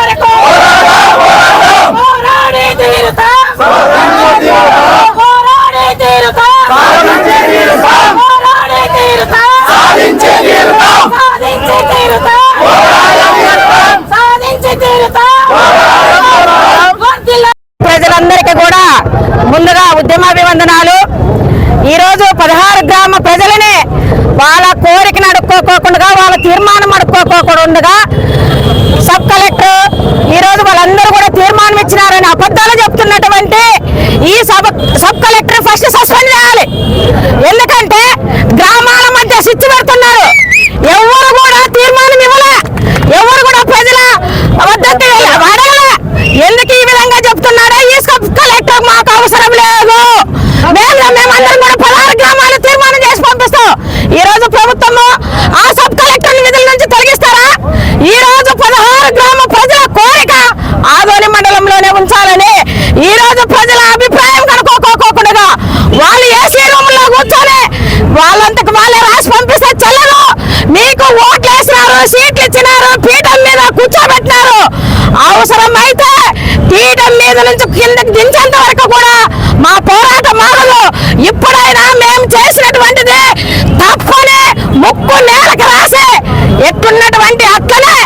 వరకు. ప్రజలందరికీ కూడా ముందుగా ఉద్యమాభివందనాలు. ఈరోజు పదహారు గ్రామ ప్రజలనే వాళ్ళ కోరికను అడుక్కోకుండా వాళ్ళ తీర్మానం అడుక్కోకుండా ఈ sub sub collector first suspend చేయాలి. ఎందుకంటే గ్రామాల మధ్య స్విచ్ పెడుతున్నారు. ఎవరు కూడా తీర్మానం ఇవ్వలే. ఎవరు కూడా ప్రజల వద్దకు అడగలే ఎందుకు ఈ విధంగా చెప్తున్నారో ఈ సబ్ కలెక్టర్ మాకు అవసరం లేదు. మేము మేమందరం కూడా పదహారు గ్రామాలు తీర్మానం చేసి పంపిస్తాం. ఈ రోజు ప్రభుత్వము ఆ సబ్ కలెక్టర్ విధుల నుంచి తొలగిస్తారా ఈ రోజు పదహారు గ్రామ ప్రజల కోరిక ఆదోని మండలంలోనే ఉంచాలని ఈ రోజు ప్రజల అభిప్రాయం కనుక్కోకోకుండా వాళ్ళు ఏసీ రూమ్లో కూర్చొని వాళ్ళంతకు వాళ్ళే రాసి పంపిస్తే చెల్లదు మీకు ఓట్లు వేసినారు సీట్లు ఇచ్చినారు పీఠం మీద కూర్చోబెట్టినారు. అవసరం అయితే పీఠం మీద నుంచి కిందకి దించేంత వరకు కూడా మా పోరాటం మారదు. ఇప్పుడైనా మేము చేసినటువంటిది తప్పని ముక్కు నేలకు రాసి ఎట్టున్నటువంటి అట్లనే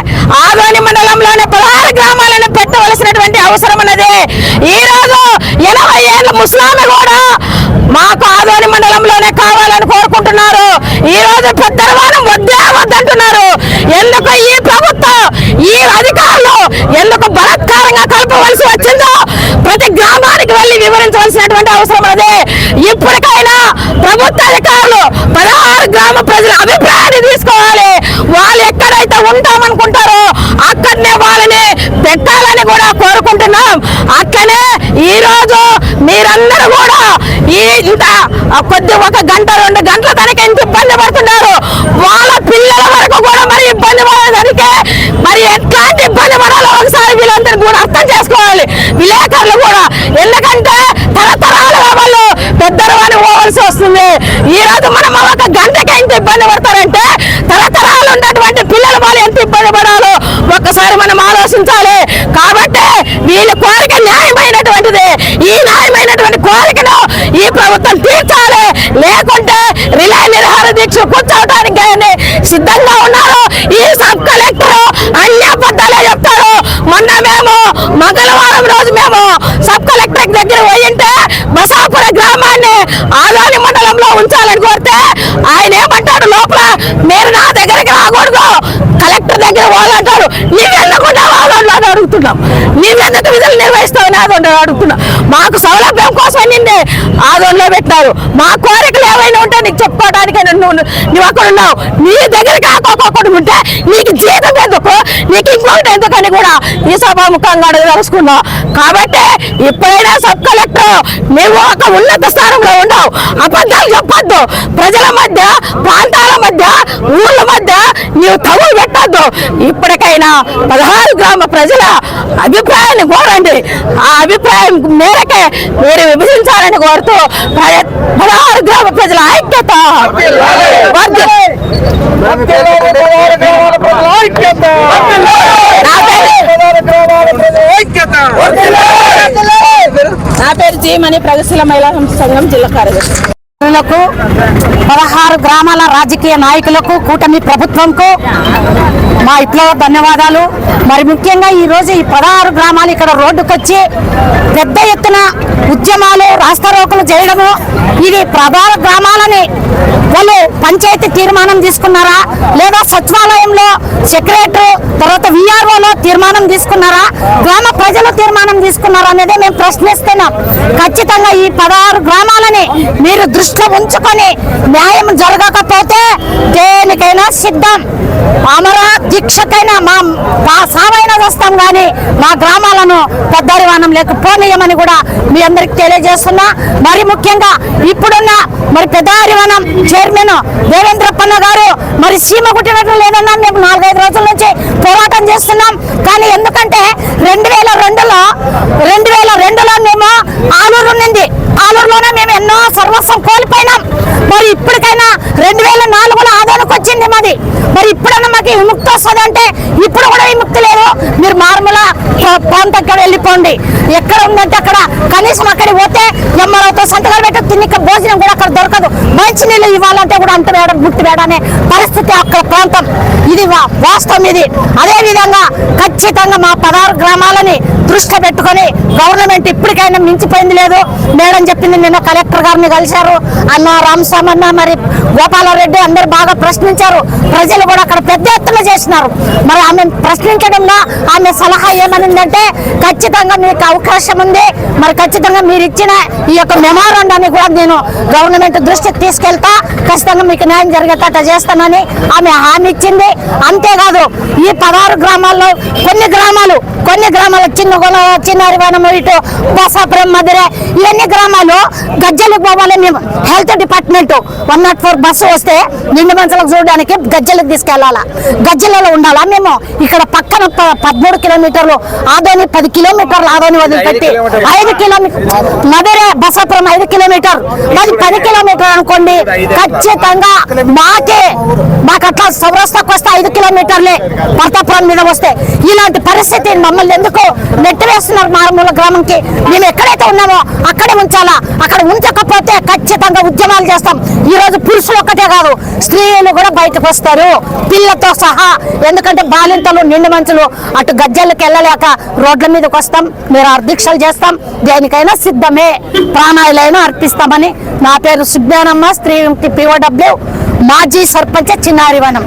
ఆదోని మండలంలోని పదహారు గ్రామాలను పెట్టవలసినటువంటి అవసరం ఉన్నది. ఈ రోజు ఎనభై ఏళ్ళ ముస్లామి కూడా మాకు ఆదోని మండలంలోనే కావాలని కోరుకుంటున్నారు. ఈ రోజు పెద్దవారం వద్దే వద్దంటున్నారు ఎందుకు ఈ ప్రభుత్వం ఈ అధికారులు ఎందుకు బలత్కారంగా కలపవలసి వచ్చిందో ప్రతి గ్రామానికి వెళ్ళి వివరించవలసినటువంటి అవసరం అదే. ఇప్పటికైనా ప్రభుత్వ అధికారులు పదహారు గ్రామ ప్రజల అభిప్రాయాన్ని తీసుకోవాలి. వాళ్ళు ఎక్కడైతే ఉంటామనుకుంటారో అక్కడనే వాళ్ళని పెట్టాలని కూడా కోరుకుంటున్నాం. అట్లనే ఈరోజు మీరందరూ కూడా ఈ ఇంత కొద్ది ఒక గంట రెండు గంటల తనకి ఎంత ఇబ్బంది పడుతున్నారు వాళ్ళ పిల్లల వరకు కూడా మరి ఇబ్బంది పడేదానికి మరి ఎట్లాంటి ఇబ్బంది పడాలో ఒకసారి వీళ్ళందరూ కూడా అర్థం చేసుకోవాలి. విలేకరులు కూడా. ఎందుకంటే తరతరాలుగా వాళ్ళు పెద్దరవాణి పోవాల్సి వస్తుంది. ఈ రోజు మనం ఒక గంటకి ఎంత ఇబ్బంది పడతారంటే తరతరాలు ఉన్నటువంటి పిల్లలు వాళ్ళు ఎంత ఇబ్బంది పడాలో ఒక్కసారి మనం ఆలోచించాలి. కాబట్టి వీళ్ళ కోరిక న్యాయమైనటువంటిది. ఈ న్యాయమైనటువంటి కోరికను ఈ ప్రభుత్వం తీర్చాలి. లేకుంటే రిలే నిరహార దీక్ష కూర్చోవడానికి సిద్ధంగా ఉన్నారు. ఈ సబ్ కలెక్టర్ అన్ని అబద్ధాలే చెప్తారు మొన్న మేము మంగళవారం రోజు మేము సబ్ కలెక్టర్ దగ్గర పోయింటే బసాపుర గ్రామాన్ని ఆదోని మండలంలో ఉంచాలని కోరితే ఆయన ఏమంటాడు లోపల మీరు నా దగ్గరికి రాకూడదు కలెక్టర్ దగ్గర పోవాలంటారు నీవెందుకుండా వెళ్ళకుండా అని అడుగుతున్నాం నీవెందుకు విధులు నిర్వహిస్తావు అని అడుగుతున్నాం మాకు సౌలభ్యం కోసం నిన్ను ఆదోన్లో పెట్టినారు. మా కోరికలు ఏమైనా ఉంటే నీకు చెప్పుకోవడానికి నువ్వు నువ్వు అక్కడ ఉన్నావు. నీ దగ్గరికి ఆకోకోకుండా ఉంటే నీకు జీతం ఎందుకు? నీకు ఇంకొకటి ఎందుకని కూడా ఈ సభాముఖంగా అడగదలుచుకున్నావు కాబట్టి ఇప్పుడైనా సబ్ కలెక్టర్ నువ్వు ఒక ఉన్నత స్థానంలో ఉండవు అబద్ధాలు చెప్పొద్దు. ప్రజల మధ్య ప్రాంతాల మధ్య ఊళ్ళ మధ్య నీవు తగులు పెట్టద్దు. ఇప్పటికైనా పదహారు గ్రామ ప్రజల అభిప్రాయాన్ని కోరండి. ఆ అభిప్రాయం మేరకే మీరు విభజించాలని కోరుతూ పద- పదహారు గ్రామ ప్రజల ఐక్యత వర్ధి- నా పేరు నా పేరు ప్రగతిశీల మహిళా సంఘం జిల్లా కార్యదర్శి. పదహారు గ్రామాల రాజకీయ నాయకులకు కూటమి ప్రభుత్వంకు మా ఇంట్లో ధన్యవాదాలు. మరి ముఖ్యంగా ఈ రోజు ఈ పదహారు గ్రామాలు ఇక్కడ రోడ్డుకొచ్చి పెద్ద ఎత్తున ఉద్యమాలు రాస్తారోకలు చేయడము ఇది ప్రధాన గ్రామాలని వాళ్ళు పంచాయతీ తీర్మానం తీసుకున్నారా? లేదా సచివాలయంలో సెక్రటరీ తర్వాత విఆర్ఓలో తీర్మానం తీసుకున్నారా? గ్రామ ప్రజలు తీర్మానం తీసుకున్నారా అనేది మేము ప్రశ్నిస్తున్నాం. ఖచ్చితంగా ఈ పదహారు గ్రామాలని మీరు దృష్టిలో ఉంచుకొని న్యాయం జరగకపోతే దేనికైనా సిద్ధం. అమర దీక్షకైనా మా మా సామైన వస్తాం కానీ మా గ్రామాలను పెద్దరివానం లేకపోనీయమని కూడా మీ అందరికి తెలియజేస్తున్నా. మరి ముఖ్యంగా ఇప్పుడున్న మరి పెద్దారివనం చైర్మన్ దేవేంద్రప్పన్న గారు మరి సీమ కుట్టినట్లు లేదన్నా మేము నాలుగైదు రోజుల నుంచి పోరాటం చేస్తున్నాం. కానీ ఎందుకంటే రెండు వేల రెండులో రెండు వేల రెండులో మేము ఆలూరు ఉండింది ఆలూరులోనే మేము ఎన్నో సర్వస్వం కోల్పోయినాం. మరి ఇప్పటికైనా రెండు వేల నాలుగులో ఆదానికి వచ్చింది మాది. మరి ఇప్పుడన్నా మాకు విముక్తి వస్తుంది అంటే ఇప్పుడు కూడా విముక్తి లేదు. మీరు మార్మల అక్కడ వెళ్ళిపోండి. ఎక్కడ ఉందంటే అక్కడ కనీసం అక్కడికి పోతే ఎమ్మలతో సంతకాలు పెట్టి తిని భోజనం కూడా అక్కడ దొరకదు. మంచి నీళ్ళు ఇవ్వాలంటే కూడా అంత వేడ గుర్తు వేడనే పరిస్థితి అక్కడ ప్రాంతం. ఇది వా- వాస్తవం ఇది. అదే విధంగా ఖచ్చితంగా మా పదహారు గ్రామాలని దృష్టి పెట్టుకొని గవర్నమెంట్ ఇప్పటికైనా మించిపోయింది లేదు. మేడం చెప్పింది నిన్న కలెక్టర్ గారిని కలిశారు. అన్న రామస్వామి అన్న మరి గోపాలరెడ్డి అందరు బాగా ప్రశ్నించారు. ప్రజలు కూడా అక్కడ పెద్ద ఎత్తున చేసినారు. మరి ఆమె ప్రశ్నించడంలో ఆమె సలహా ఏమనిందంటే ఖచ్చితంగా మీకు అవకాశం ఉంది. మరి ఖచ్చితంగా మీరు ఇచ్చిన ఈ యొక్క మెమోరాండాన్ని కూడా నేను గవర్నమెంట్ దృష్టికి తీసుకెళ్తా. ఖచ్చితంగా మీకు న్యాయం జరిగేటట్టు చేస్తానని ఆమె హామీ ఇచ్చింది. అంతేకాదు ఈ పదహారు గ్రామాల్లో కొన్ని గ్రామాలు కొన్ని గ్రామాలు చిన్న గొల చిన్న అరివాణం ఇటు బసాపురం మధురే ఇవన్నీ గ్రామాలు గజ్జలకు పోవాలి మేము. Health department one not four bus వస్తే నిండు మనుషులకు చూడడానికి గజ్జలకు తీసుకెళ్ళాలా గజ్జలలో ఉండాలా? మేము ఇక్కడ పక్కన పదమూడు కిలోమీటర్లు ఆదోని పది కిలోమీటర్లు ఆదోని వదిలిపెట్టి ఐదు కిలోమీటర్ మధురే బసాపురం ఐదు కిలోమీటర్. మాది పది కిలోమీటర్ అనుకోండి ఖచ్చితంగా మాకే మాకు అట్లా సౌరాష్ట్రకు వస్తే ఐదు కిలోమీటర్లే పర్తాపురం మీద వస్తే. ఇలాంటి పరిస్థితి మమ్మల్ని ఎందుకు నెట్టివేస్తున్నారు మారుమూల గ్రామంకి? మేము ఎక్కడైతే ఉన్నామో అక్కడే ఉంచాలా? అక్కడ ఉంచకపోతే ఖచ్చితంగా ఉద్యమాలు చేస్తాం. ఈ రోజు పురుషులు ఒక్కటే కాదు స్త్రీలు కూడా బయటకు వస్తారు. పిల్లతో సహా ఎందుకంటే బాలింతలు నిండు మంచులు అటు గజ్జలకు వెళ్ళలేక రోడ్ల మీదకి వస్తాం. మీరు దీక్షలు చేస్తాం. దేనికైనా సిద్ధమే. ప్రాణాలైనా అర్పిస్తామని నా పేరు సుజ్ఞానమ్మ స్త్రీ పిఓడబ్ల్యూ మాజీ సర్పంచ్ చిన్నారివనం